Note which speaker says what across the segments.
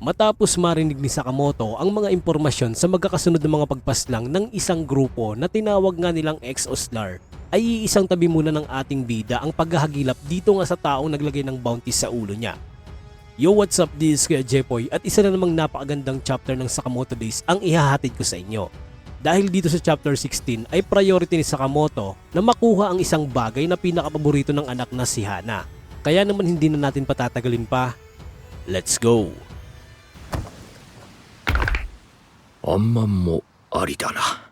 Speaker 1: Matapos marinig ni Sakamoto ang mga impormasyon sa magkakasunod na mga pagpaslang ng isang grupo na tinawag nga nilang ex-Oslar, ay iisang tabi muna ng ating bida ang paghahagilap dito nga sa taong naglagay ng bounty sa ulo niya. Yo, what's up? This is Kuya Jepoy at isa na namang napakagandang chapter ng Sakamoto Days ang ihahatid ko sa inyo. Dahil dito sa chapter 16 ay priority ni Sakamoto na makuha ang isang bagay na pinakapaborito ng anak na si Hana. Kaya naman hindi na natin patatagalin pa. Let's go!
Speaker 2: あんまんもありだな。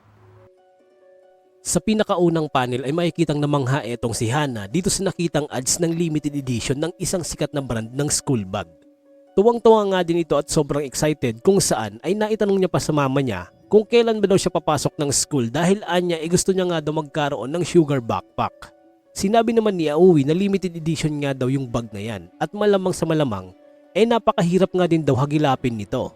Speaker 1: Sa pinakaunang panel ay makikitang namangha etong si Hana dito sa nakitang ads ng limited edition ng isang sikat na brand ng school bag. Tuwang-tuwa nga din ito at sobrang excited kung saan ay naitanong niya pa sa mama niya kung kailan ba daw siya papasok ng school dahil anya ay gusto niya nga daw magkaroon ng sugar backpack. Sinabi naman ni Aoi na limited edition nga daw yung bag na yan at malamang sa malamang ay napakahirap nga din daw hagilapin nito.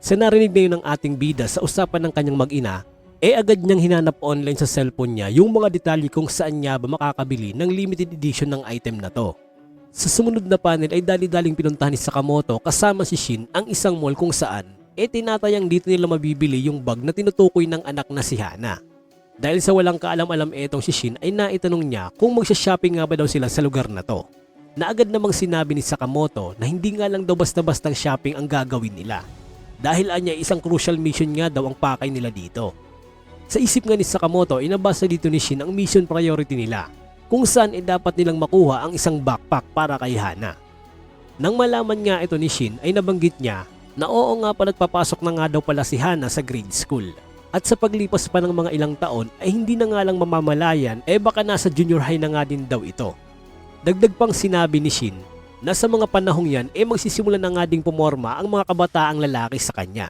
Speaker 1: Sa narinig na yun ng ating bida sa usapan ng kanyang mag-ina eh agad niyang hinanap online sa cellphone niya yung mga detalye kung saan niya ba makakabili ng limited edition ng item na to. Sa sumunod na panel ay dali-daling pinuntahan ni Sakamoto kasama si Shin ang isang mall kung saan eh tinatayang dito nila mabibili yung bag na tinutukoy ng anak na si Hana. Dahil sa walang kaalam-alam etong si Shin ay naitanong niya kung magsha-shopping nga ba daw sila sa lugar na to. Na agad namang sinabi ni Sakamoto na hindi nga lang daw basta-bastang shopping ang gagawin nila. Dahil anya isang crucial mission nga daw ang pakay nila dito. Sa isip nga ni Sakamoto, inabasa dito ni Shin ang mission priority nila kung saan ay dapat nilang makuha ang isang backpack para kay Hana. Nang malaman nga ito ni Shin ay nabanggit niya na oo nga pa nagpapasok na nga daw pala si Hana sa grade school. At sa paglipas pa ng mga ilang taon ay hindi na nga lang mamamalayan eh baka nasa junior high na nga din daw ito. Dagdag pang sinabi ni Shin na sa mga panahong yan eh magsisimula na nga ding pumorma ang mga kabataang lalaki sa kanya.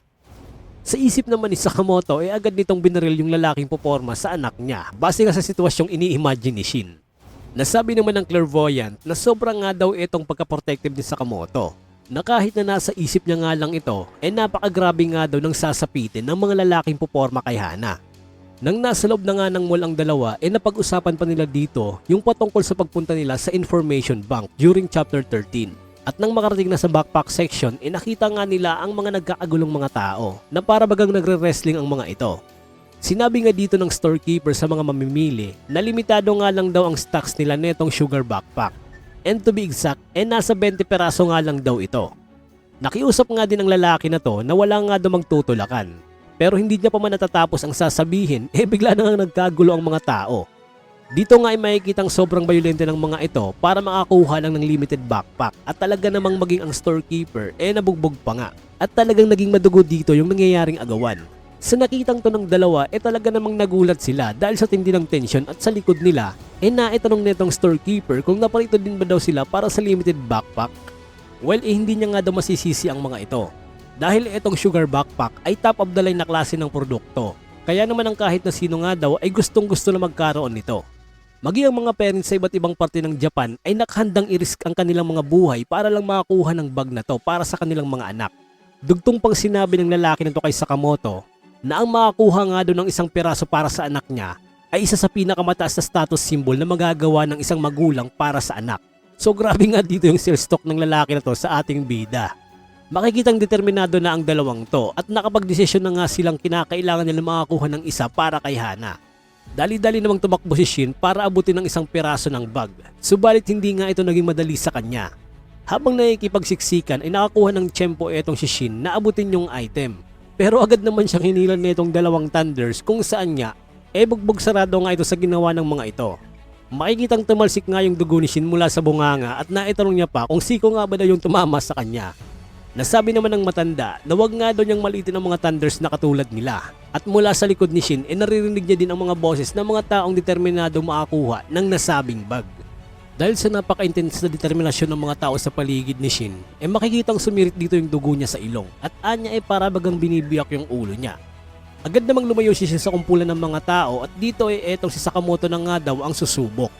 Speaker 1: Sa isip naman ni Sakamoto ay agad nitong binaril yung lalaking puporma sa anak niya base nga sa sitwasyong ini-imagine ni Shin. Nasabi naman ng clairvoyant na sobrang nga daw itong pagka-protective ni Sakamoto na kahit na nasa isip niya nga lang ito ay napakagrabe nga daw ng sasapitin ng mga lalaking puporma kay Hana. Nang nasa loob na nga ng mall ang dalawa, eh napag-usapan pa nila dito yung patungkol sa pagpunta nila sa information bank during chapter 13. At nang makarating na sa backpack section, eh nakita nga nila ang mga nagkakagulong mga tao na para bagang nagre-wrestling ang mga ito. Sinabi nga dito ng storekeeper sa mga mamimili na limitado nga lang daw ang stocks nila netong sugar backpack. And to be exact, eh nasa 20 peraso nga lang daw ito. Nakiusap nga din ang lalaki na to na wala nga daw magtutulakan. Pero hindi niya pa man natatapos ang sasabihin, eh bigla na nga nagkagulo ang mga tao. Dito nga ay makikitang sobrang bayolente ng mga ito para makakuha lang ng limited backpack at talaga namang maging ang storekeeper eh nabugbog pa nga. At talagang naging madugo dito yung nangyayaring agawan. Sa nakitang to ng dalawa eh talaga namang nagulat sila dahil sa tindi ng tension at sa likod nila eh naitanong netong storekeeper kung naparito din ba daw sila para sa limited backpack. Well eh hindi niya nga daw masisisi ang mga ito. Dahil itong sugar backpack ay top of the line na klase ng produkto. Kaya naman ang kahit na sino nga daw ay gustong gusto na magkaroon nito. Maging ang mga parents sa iba't ibang parte ng Japan ay nakahandang i-risk ang kanilang mga buhay para lang makakuha ng bag na to para sa kanilang mga anak. Dugtong pang sinabi ng lalaki nito kay Sakamoto na ang makakuha nga doon ng isang piraso para sa anak niya ay isa sa pinakamataas na status symbol na magagawa ng isang magulang para sa anak. So grabe nga dito yung sales stock ng lalaki na to sa ating bida. Makikitang determinado na ang dalawang to at nakapagdesisyon na nga silang kinakailangan nila makakuha ng isa para kay Hana. Dali-dali namang tumakbo si Shin para abutin ng isang piraso ng bag. Subalit hindi nga ito naging madali sa kanya. Habang nakikipagsiksikan ay nakakuha ng tiyempo etong si Shin na abutin yung item. Pero agad naman siyang hinilan nitong dalawang thunders kung saan niya eh bugbog sarado nga ito sa ginawa ng mga ito. Makikitang tumalsik nga yung dugo ni Shin mula sa bunganga at naitanong niya pa kung siko nga ba daw yung tumama sa kanya. Nasabi naman ng matanda na wag nga daw niyang malitin ang mga thunders na katulad nila. At mula sa likod ni Shin, eh naririnig niya din ang mga boses ng mga taong determinado makakuha ng nasabing bag. Dahil sa napaka-intense na determinasyon ng mga tao sa paligid ni Shin, eh makikitang sumirit dito yung dugo niya sa ilong at anya ay para bagang binibiyak yung ulo niya. Agad namang lumayo si Shin sa kumpulan ng mga tao at dito ay etong si Sakamoto na nga daw ang susubok.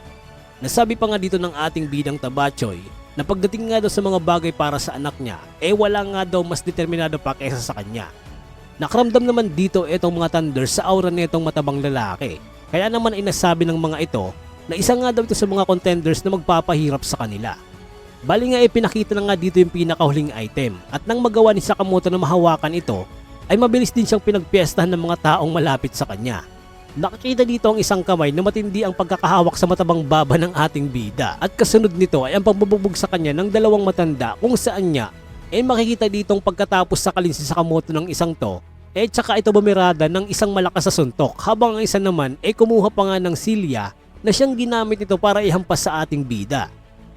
Speaker 1: Nasabi pa nga dito ng ating bidang Tabachoy na pagdating nga daw sa mga bagay para sa anak niya, eh wala nga daw mas determinado pa kaysa sa kanya. Nakaramdam naman dito itong mga thunder sa aura nitong matabang lalaki. Kaya naman ay nasabi ng mga ito na isa nga daw ito sa mga contenders na magpapahirap sa kanila. Bali nga ipinakita na nga dito yung pinakahuling item at nang magawa ni Sakamoto na mahawakan ito ay mabilis din siyang pinagpiestahan ng mga taong malapit sa kanya. Nakikita dito ang isang kamay na matindi ang pagkakahawak sa matabang baba ng ating bida at kasunod nito ay ang pagbubugbog sa kanya ng dalawang matanda kung saan niya eh makikita ditong pagkatapos sa kalinsi sa kamoto ng isang to eh tsaka ito bumirada ng isang malakas sa suntok habang ang isa naman eh kumuha pa nga ng silya na siyang ginamit ito para ihampas sa ating bida.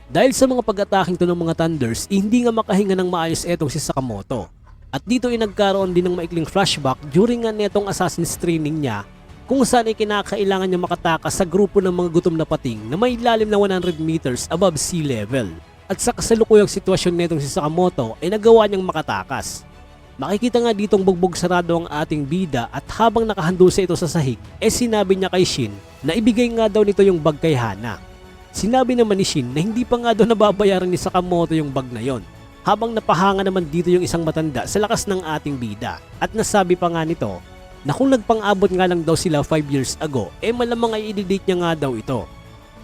Speaker 1: Dahil sa mga pag-ataking to ng mga Thunders, eh, hindi nga makahinga ng maayos etong si Sakamoto. At dito ay nagkaroon din ng maikling flashback during nga netong Assassin's training niya kung saan ay kinakailangan niya makatakas sa grupo ng mga gutom na pating na may lalim na 100 meters above sea level. At sa kasalukuyang sitwasyon netong si Sakamoto ay nagawa niyang makatakas. Makikita nga ditong bugbog sarado ang ating bida at habang nakahandol sa ito sa sahig, eh sinabi niya kay Shin na ibigay nga daw nito yung bag kay Hana. Sinabi naman ni Shin na hindi pa nga daw nababayaran ni Sakamoto yung bag na yon. Habang napahanga naman dito yung isang matanda sa lakas ng ating bida. At nasabi pa nga nito na kung nagpang-abot nga lang daw sila 5 years ago, eh malamang ay i-date niya nga daw ito.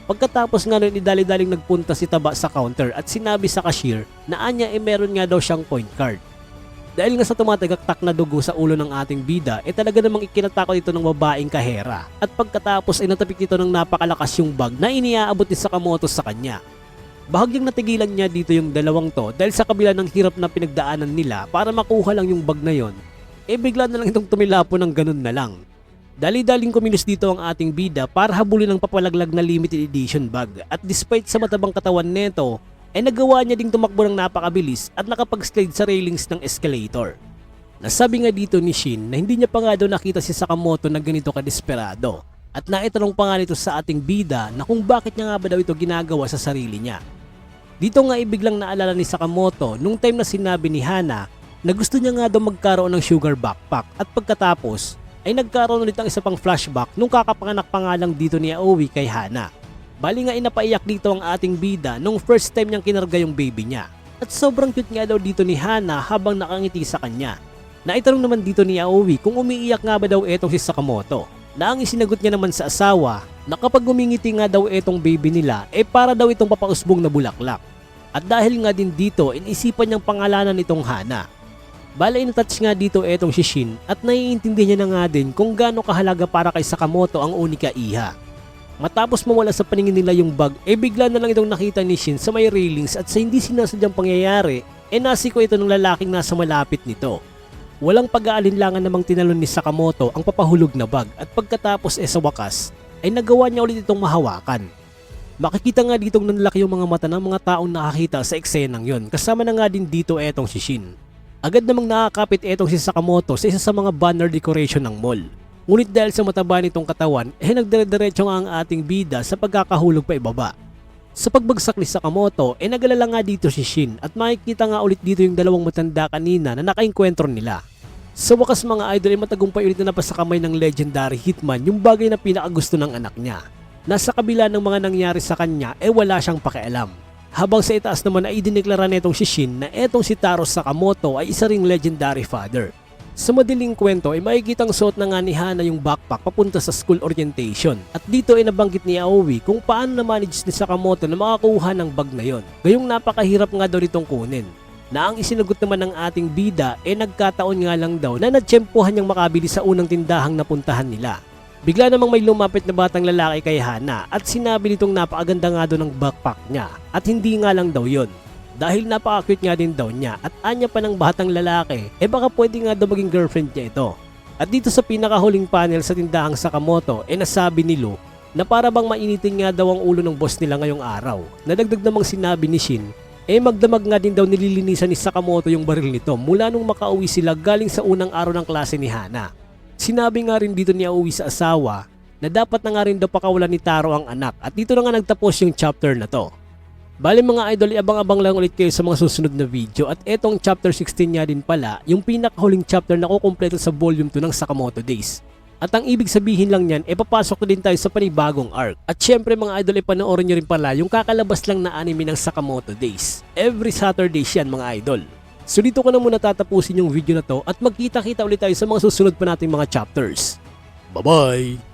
Speaker 1: Pagkatapos nga nun idali-daling nagpunta si Taba sa counter at sinabi sa cashier na anya eh meron nga daw siyang point card. Dahil nga sa tumatagaktak na dugo sa ulo ng ating bida, eh talaga namang ikinatakot ito ng babaeng kahera. At pagkatapos ay natapik ito ng napakalakas yung bag na iniaabot ni Sakamoto sa kanya. Bahagyang natigilan niya dito yung dalawang to dahil sa kabila ng hirap na pinagdaanan nila para makuha lang yung bag na yon, eh bigla na lang itong tumilapo ng ganun na lang. Dali-daling kumilos dito ang ating bida para habulin ng papalaglag na limited edition bag at despite sa matabang katawan neto, ay nagawa niya ding tumakbo ng napakabilis at nakapag-slide sa railings ng escalator. Nasabi nga dito ni Shin na hindi niya pa nga daw nakita si Sakamoto na ganito kadesperado at naitanong pa nga nito sa ating bida na kung bakit niya nga ba daw ito ginagawa sa sarili niya. Dito nga ibiglang naalala ni Sakamoto nung time na sinabi ni Hana na gusto niya nga daw magkaroon ng sugar backpack at pagkatapos ay nagkaroon ulit ng isa pang flashback nung kakapanganak pa nga lang dito ni Aoi kay Hana. Bali nga inapaiyak dito ang ating bida nung first time niyang kinarga yung baby niya. At sobrang cute nga daw dito ni Hana habang nakangiti sa kanya. Naitanong naman dito ni Aoi kung umiiyak nga ba daw etong si Sakamoto. Na ang isinagot niya naman sa asawa na kapag umingiti nga daw etong baby nila eh para daw itong papausbong na bulaklak. At dahil nga din dito inisipan niyang pangalanan nitong Hana. Bala inatouch nga dito etong si Shin at naiintindihan niya na nga din kung gaano kahalaga para kay Sakamoto ang unika iha. Matapos mawala sa paningin nila yung bag, eh bigla na lang itong nakita ni Shin sa may railings at sa hindi sinasadyang pangyayari, eh nasiko ito ng lalaking nasa malapit nito. Walang pag-aalinlangan namang tinalon ni Sakamoto ang papahulog na bag at pagkatapos eh sa wakas, ay nagawa niya ulit itong mahawakan. Makikita nga ditong nanlaki yung mga mata ng mga taong nakakita sa eksenang yon kasama na nga din dito etong si Shin. Agad namang nakakapit etong si Sakamoto sa isa sa mga banner decoration ng mall. Ngunit dahil sa mataba nitong katawan, eh nagdire-diretso nga ang ating bida sa pagkakahulog pa ibaba. Sa pagbagsak ni Sakamoto, eh nagalala nga dito si Shin at makikita nga ulit dito yung dalawang matanda kanina na nakainkwentro nila. Sa wakas mga idol ay matagumpay ulit na napasa kamay ng legendary hitman yung bagay na pinakagusto ng anak niya. Nasa kabila ng mga nangyari sa kanya, eh wala siyang pakialam. Habang sa itaas naman ay idineklara netong si Shin na etong si Taro Sakamoto ay isa ring legendary father. Sa madaling kwento ay makikitang suot na nga ni Hana yung backpack papunta sa school orientation. At dito ay nabanggit ni Aoi kung paano na-manage ni Sakamoto na makakuha ng bag na yon. Gayong napakahirap nga daw nitong kunin. Na ang isinagot naman ng ating bida ay nagkataon nga lang daw na natsyempohan niyang makabili sa unang tindahang napuntahan nila. Bigla namang may lumapit na batang lalaki kay Hana at sinabi nitong napakaganda nga daw ng backpack niya at hindi nga lang daw yon. Dahil napaka-cute nga din daw niya at anya pa ng batang lalaki, eh baka pwede nga daw maging girlfriend niya ito. At dito sa pinakahuling panel sa tindahang Sakamoto, eh nasabi ni Lu na para bang mainitin nga daw ang ulo ng boss nila ngayong araw. Nadagdag namang sinabi ni Shin, eh magdamag nga din daw nililinisan ni Sakamoto yung baril nito mula nung makauwi sila galing sa unang araw ng klase ni Hana. Sinabi nga rin dito ni Aoi sa asawa na dapat na nga rin daw pakawalan ni Taro ang anak at dito na nga nagtapos yung chapter na to. Bali mga idol, abang-abang lang ulit kayo sa mga susunod na video at etong chapter 16 niya din pala, yung pinakahuling chapter na kukumpleto sa volume 2 ng Sakamoto Days. At ang ibig sabihin lang niyan, e papasok na din tayo sa panibagong arc. At syempre mga idol, ipanoorin nyo rin pala yung kakalabas lang na anime ng Sakamoto Days. Every Saturday yan mga idol. So dito ko na muna tatapusin yung video na to at magkita-kita ulit tayo sa mga susunod pa nating mga chapters. Bye-bye!